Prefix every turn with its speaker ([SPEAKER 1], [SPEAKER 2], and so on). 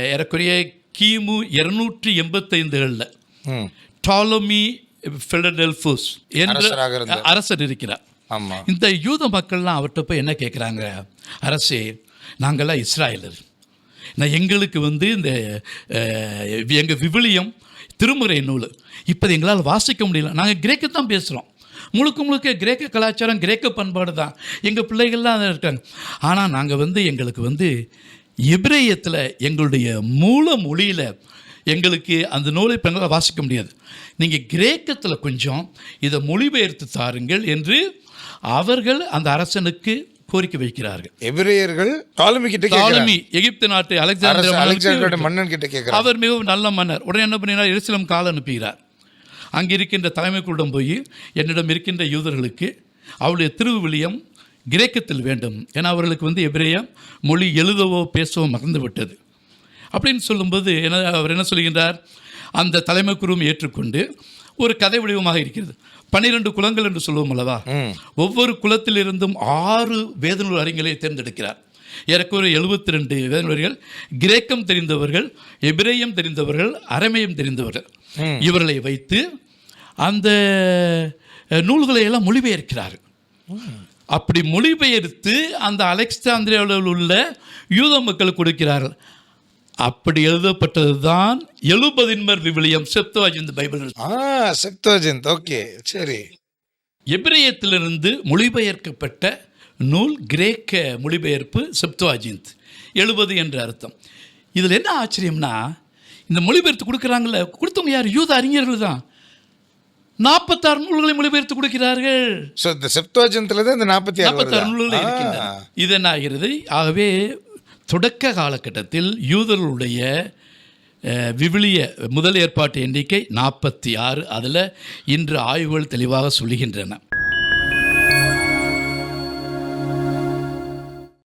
[SPEAKER 1] ஏறக்குறைய கிமு இருநூற்றி எண்பத்தைந்துகளில் டாலமி ஃபிலடெல்ஃபோஸ் என்ற. அரசர் இருக்கிறார். இந்த யூத மக்கள்லாம் அவர்கிட்ட போய் என்ன கேட்குறாங்க அரசே நாங்கள்லாம் இஸ்ராயலர். நான் எங்களுக்கு வந்து இந்த எங்கள் விவிலியம் திருமுறை நூல். இப்போ எங்களால் வாசிக்க முடியல. நாங்கள் கிரேக்க தான் பேசுகிறோம் முழுக்க முழுக்க கிரேக்க கலாச்சாரம் கிரேக்க பண்பாடு தான். எங்கள் பிள்ளைகள்லாம் இருக்காங்க. ஆனால் நாங்கள் வந்து எங்களுக்கு வந்து எபிரேயத்தில் எங்களுடைய மூல மொழியில் எங்களுக்கு அந்த நூலை இப்போ எங்களால் வாசிக்க முடியாது. நீங்கள் கிரேக்கத்தில் கொஞ்சம் இதை மொழிபெயர்த்து தாருங்கள் என்று அவர்கள் அந்த அரசனுக்கு கோரிக்கை வைக்கிறார்கள்.
[SPEAKER 2] எபிரேயர்கள் டாலமி கிட்ட
[SPEAKER 1] தாலமி எகிப்து நாட்டு அலெக்சாண்டர்
[SPEAKER 2] மன்னன் கிட்ட கேட்கிறாங்க
[SPEAKER 1] அவர் மிகவும் நல்ல மன்னர். உடனே என்ன பண்ணினார்? எருசலம் கால் அனுப்புகிறார். அங்கே இருக்கின்ற தலைமைக்குள்ளிடம் போய் என்னிடம் இருக்கின்ற யூதர்களுக்கு அவருடைய திருவிவிலியம் கிரேக்கத்தில் வேண்டும். ஏன்னா அவர்களுக்கு வந்து எபிரேயம் மொழி எழுதவோ பேசவோ மறந்து விட்டது அப்படின்னு சொல்லும்போது என்ன அவர் என்ன சொல்கின்றார்? அந்த தலைமை குருவும் ஏற்றுக்கொண்டு ஒரு கதை வடிவமாக இருக்கிறது. பன்னிரண்டு குலங்கள் என்று சொல்லுவோம் அல்லவா? ஒவ்வொரு குலத்திலிருந்தும் ஆறு வேதநூல் அறிஞர்களை தேர்ந்தெடுக்கிறார். ஏறக்குறைய எழுபத்தி ரெண்டு வேதநூல்கள் கிரேக்கம் தெரிந்தவர்கள் எபிரேயம் தெரிந்தவர்கள் அரமேயம் தெரிந்தவர்கள். இவர்களை வைத்து அந்த நூல்களை எல்லாம் மொழிபெயர்க்கிறார்கள். அப்படி மொழிபெயர்த்து அந்த அலெக்சாந்திரியாவில் உள்ள யூத மக்களுக்கு கொடுக்கிறார்கள். அப்படி எழுதப்பட்டது தான் எழுபதின்மர் விவிலியம். செப்துவாஜிந்த் பைபிள்
[SPEAKER 2] ஆ செப்தோஜென்த் ஓகே சரி.
[SPEAKER 1] எபிரேயத்திலிருந்து மொழிபெயர்க்கப்பட்ட நூல் கிரேக்க மொழிபெயர்ப்பு செப்துவாஜிந்த் எழுபது என்ற அர்த்தம். இதில் என்ன ஆச்சரியம்னா இந்த மொழிபெயர்த்து கொடுக்குறாங்கல்ல கொடுத்தவங்க யார்? யூத அறிஞர்கள் தான். நாற்பத்தாறு நூல்களை மொழிபெயர்த்து கொடுக்கிறார்கள்.
[SPEAKER 2] ஸோ இந்த செப்தோஜென்த்தில் தான் இந்த நாற்பத்தி
[SPEAKER 1] நாற்பத்தாறு? நூல்கள். இருக்கின்றன. இது என்ன ஆகிறது? ஆகவே தொடக்க காலகட்டத்தில் யூதர்களுடைய விவிலிய முதல் ஏற்பாட்டு எண்ணிக்கை நாற்பத்தி ஆறு. அதில் இன்று ஆய்வுகள் தெளிவாக சொல்லுகின்றன.